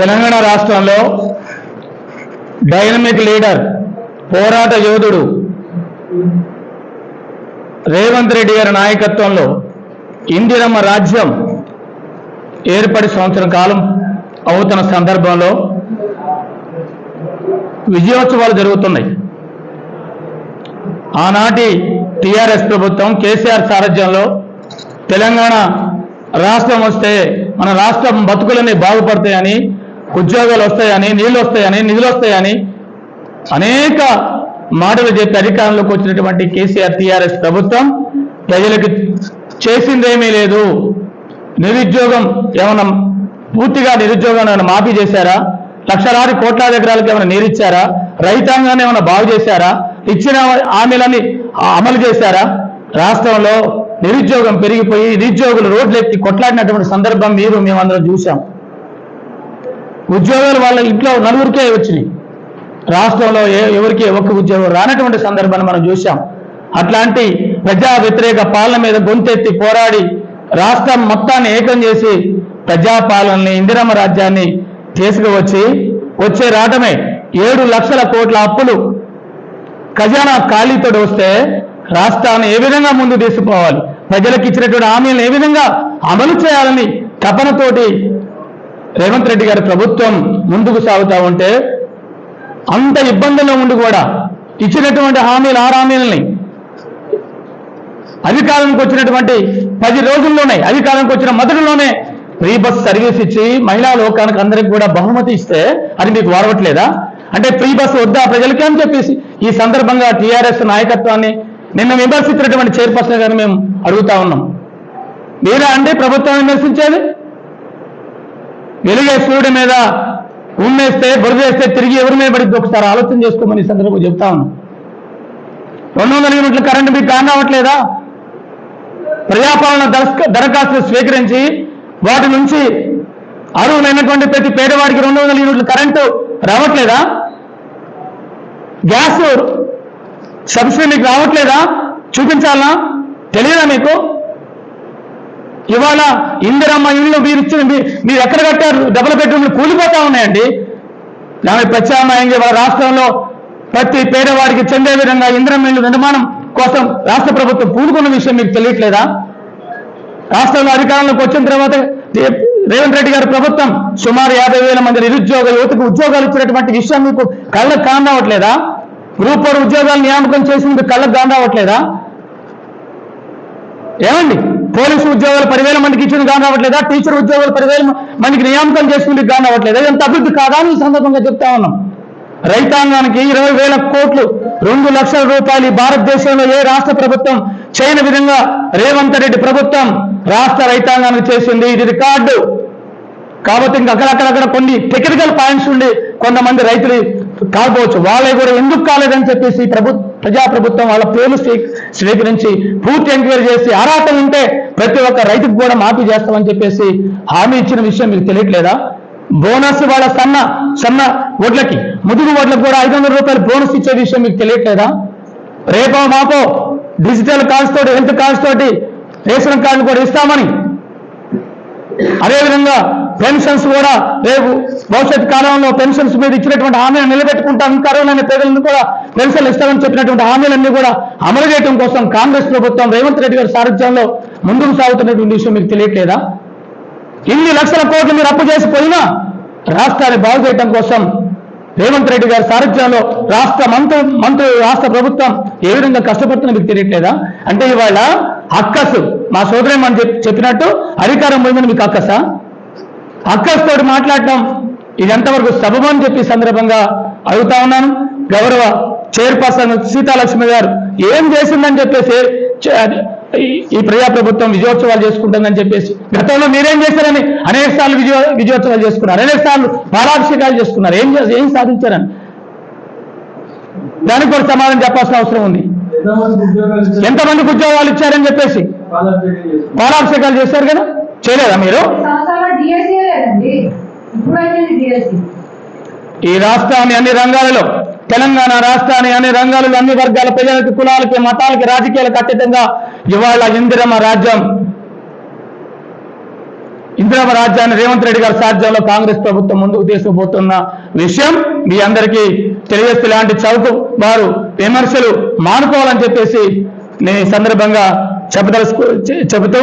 తెలంగాణ రాష్ట్రంలో dynamic leader పోరాట యోధుడు రేవంత్ రెడ్డి గారి నాయకత్వంలో ఇందిరమ్మ రాజ్యం ఏర్పడి సంవత్సరం కాలం అవుతున్న సందర్భంలో విజయోత్సవాలు జరుగుతున్నాయి. ఆనాటి టిఆర్ఎస్ ప్రభుత్వం కేసీఆర్ సారథ్యంలో తెలంగాణ రాష్ట్రం వస్తే మన రాష్ట్రం బతుకులన్నీ బాగుపడతాయని ఉద్యోగాలు వస్తాయని నీళ్ళు వస్తాయని నిధులు వస్తాయని అనేక మాటలు చెప్పి అధికారంలోకి వచ్చినటువంటి కేసీఆర్ టీఆర్ఎస్ ప్రభుత్వం ప్రజలకు చేసిందేమీ లేదు. నిరుద్యోగం ఏమన్నా పూర్తిగా నిరుద్యోగం ఏమైనా మాఫీ చేశారా? లక్షలాది కోట్లాది ఎకరాలకు ఏమైనా నీరిచ్చారా రైతాంగాన్ని ఏమైనా బాగు చేశారా? ఇచ్చిన హామీలన్నీ అమలు చేశారా? రాష్ట్రంలో నిరుద్యోగం పెరిగిపోయి నిరుద్యోగులు రోడ్లెత్తి కొట్లాడినటువంటి సందర్భం మీరు మేమందరం చూసాం ఉద్యోగాలు వాళ్ళ ఇంట్లో నలుగురికే వచ్చినాయి. రాష్ట్రంలో ఏ ఎవరికి ఒక్క ఉద్యోగం రానటువంటి సందర్భాన్ని మనం చూసాం అట్లాంటి ప్రజా వ్యతిరేక పాలన మీద గొంతెత్తి పోరాడి రాష్ట్రం మొత్తాన్ని ఏకం చేసి ప్రజాపాలనని ఇందిరమ్మ రాజ్యాన్ని తీసుకువచ్చి వచ్చే రావటమే ఏడు లక్షల కోట్ల అప్పులు ఖజానా ఖాళీతో వస్తే రాష్ట్రాన్ని ఏ విధంగా ముందు తీసుకుపోవాలి? ప్రజలకు ఇచ్చినటువంటి హామీలను ఏ విధంగా అమలు చేయాలని తపనతోటి రేవంత్ రెడ్డి గారి ప్రభుత్వం ముందుకు సాగుతా ఉంటే అంత ఇబ్బందుల్లో ఉండి కూడా ఇచ్చినటువంటి హామీలు ఆరు హామీలని అధికారంకి వచ్చినటువంటి పది రోజుల్లోనే అధికారంకి వచ్చిన మొదటిలోనే ఫ్రీ బస్ సర్వీస్ ఇచ్చి మహిళా లోకానికి అందరికి కూడా బహుమతి ఇస్తే అది మీకు వారవట్లేదా? అంటే ఫ్రీ బస్ వద్దా ప్రజలకేం అని చెప్పేసి ఈ సందర్భంగా టీఆర్ఎస్ నాయకత్వాన్ని నిన్న విమర్శించినటువంటి చైర్పర్సన్ గారిని మేము అడుగుతా ఉన్నాం. మీరా అండి ప్రభుత్వం విమర్శించేది? వెలుగే సూర్యుడి మీద ఉమ్మేస్తే బురదేస్తే తిరిగి ఎవరి మీద పడిద్ది? ఒకసారి ఆలోచన చేసుకోమని సందర్భంగా చెప్తా ఉన్నాం. రెండు వందల యూనిట్ల కరెంటు మీకు కాన్ రావట్లేదా ప్రజాపాలన దరఖాస్తులు స్వీకరించి వాటి నుంచి అర్హులైనటువంటి ప్రతి పేదవాడికి రెండు వందల యూనిట్లు కరెంటు రావట్లేదా? గ్యాస్ సబ్సిడీ మీకు రావట్లేదా? చూపించాలా? తెలియదా మీకు? ఇవాళ ఇందిరమ్మ ఇల్లు మీరు ఇచ్చిన మీరు ఎక్కడ కట్టారు? డబుల్ బెడ్రూమ్లు కూలిపోతా ఉన్నాయండి. దాని ప్రత్యామ్నాయంగా ఇవాళ రాష్ట్రంలో ప్రతి పేదవాడికి చెందే విధంగా ఇందిరమ్మ ఇళ్ళు నిర్మాణం కోసం రాష్ట్ర ప్రభుత్వం పూనుకున్న విషయం మీకు తెలియట్లేదా? రాష్ట్రంలో అధికారంలోకి వచ్చిన తర్వాత రేవంత్ రెడ్డి గారి ప్రభుత్వం సుమారు యాభై వేల మంది నిరుద్యోగ యువతకు ఉద్యోగాలు ఇచ్చినటువంటి విషయం మీకు కళ్ళకు కానవట్లేదా గ్రూప్ ఫోర్ ఉద్యోగాలు నియామకం చేసింది కళ్ళకు కాందావట్లేదా ఏమండి? పోలీసు ఉద్యోగాలు పదివేల మందికి ఇచ్చింది కాని రావట్లేదా టీచర్ ఉద్యోగాలు పదివేల మందికి నియామకం చేసుకుంది కాని రావట్లేదా ఎంత అభివృద్ధి కాదా ఈ సందర్భంగా చెప్తా ఉన్నాం. రైతాంగానికి ఇరవై వేల కోట్లు రెండు లక్షల రూపాయలు భారతదేశంలో ఏ రాష్ట్ర ప్రభుత్వం చేయని విధంగా రేవంత్ రెడ్డి ప్రభుత్వం రాష్ట్ర రైతాంగానికి చేసింది. ఇది రికార్డు. కాబట్టి ఇంకా అక్కడక్కడక్కడ కొన్ని టెక్నికల్ పాయింట్స్ ఉండి కొంతమంది రైతులు కాకపోవచ్చు. వాళ్ళే కూడా ఎందుకు కాలేదని చెప్పేసి ప్రభు ప్రజా ప్రభుత్వం వాళ్ళ పేర్లు స్వీకరించి పూర్తి ఎంక్వైరీ చేసి అర్హత ఉంటే ప్రతి ఒక్క రైతుకు కూడా మాఫీ చేస్తామని చెప్పేసి హామీ ఇచ్చిన విషయం మీకు తెలియట్లేదా? బోనస్ వాళ్ళ సన్న సన్న వడ్లకి ముదుగు వడ్లకు కూడా ఐదు వందల రూపాయలు బోనస్ ఇచ్చే విషయం మీకు తెలియట్లేదా? రేపో మాపో డిజిటల్ కార్డ్స్ తోటి హెల్త్ కార్డ్స్ తోటి రేషన్ కార్డులు కూడా ఇస్తామని అదేవిధంగా పెన్షన్స్ కూడా రేపు భవిష్యత్ కాలంలో పెన్షన్స్ మీద ఇచ్చినటువంటి హామీలను నిలబెట్టుకుంటాం కరోనా పేదలను కూడా పెన్షన్లు ఇస్తామని చెప్పినటువంటి హామీలన్నీ కూడా అమలు చేయడం కోసం కాంగ్రెస్ ప్రభుత్వం రేవంత్ రెడ్డి గారి సారథ్యంలో ముందుకు సాగుతున్నటువంటి విషయం మీకు తెలియట్లేదా? ఇన్ని లక్షల కోట్లు మీరు అప్పు చేసిపోయినా రాష్ట్రాన్ని బాగు చేయడం కోసం రేవంత్ రెడ్డి గారి సారథ్యంలో రాష్ట్ర మంత్రి మంత్రి రాష్ట్ర ప్రభుత్వం ఏ విధంగా కష్టపడుతుందో మీకు తెలియట్లేదా? అంటే ఇవాళ అక్కసు. మా సోదరి మనం చెప్పినట్టు? అధికారం పోయిందని మీకు అక్కసా? అక్కస్ తోటి మాట్లాడటం ఇది ఎంతవరకు సబబు చెప్పి సందర్భంగా అడుగుతా ఉన్నాను. గౌరవ చైర్పర్సన్ సీతాలక్ష్మి గారు ఏం చేసిందని చెప్పేసి చే- ఈ- ప్రజా ప్రజాప్రభుత్వం విజయోత్సవాలు చేసుకుంటుందని చెప్పేసి గతంలో మీరేం చేశారని అనేక సార్లు విజయ విజయోత్సవాలు చేసుకున్నారు. అనేక సార్లు పాలాభిషేకాలు చేసుకున్నారు. ఏం ఏం సాధించారని? దానికి కూడా సమాధానం చెప్పాల్సిన అవసరం ఉంది. ఎంతమందికి ఉద్యోగాలు ఇచ్చారని చెప్పేసి. పాలాభిషేకాలు చేశారు. కదా? చేయలేదా మీరు? వచ్చింది డిఎస్సీ ఈ రాష్ట్రాన్ని అన్ని రంగాలలో తెలంగాణ రాష్ట్రాన్ని అన్ని రంగాలలో అన్ని వర్గాల ప్రజలకి కులాలకి మతాలకి రాజకీయాలకు అతీతంగా ఇవాళ ఇందిరమ్మ రాజ్యం. ఇందిర ఇందిరామ రాజ్యాన్ని రేవంత్ రెడ్డి గారి సాధ్యంలో కాంగ్రెస్ ప్రభుత్వం ముందుకు తీసుకుపోతున్న విషయం మీ అందరికీ తెలియజేస్తే ఇలాంటి చౌక వారు విమర్శలు మానుకోవాలని చెప్పేసి నేను ఈ సందర్భంగా చెప్పదలుచుకో చెబుతూ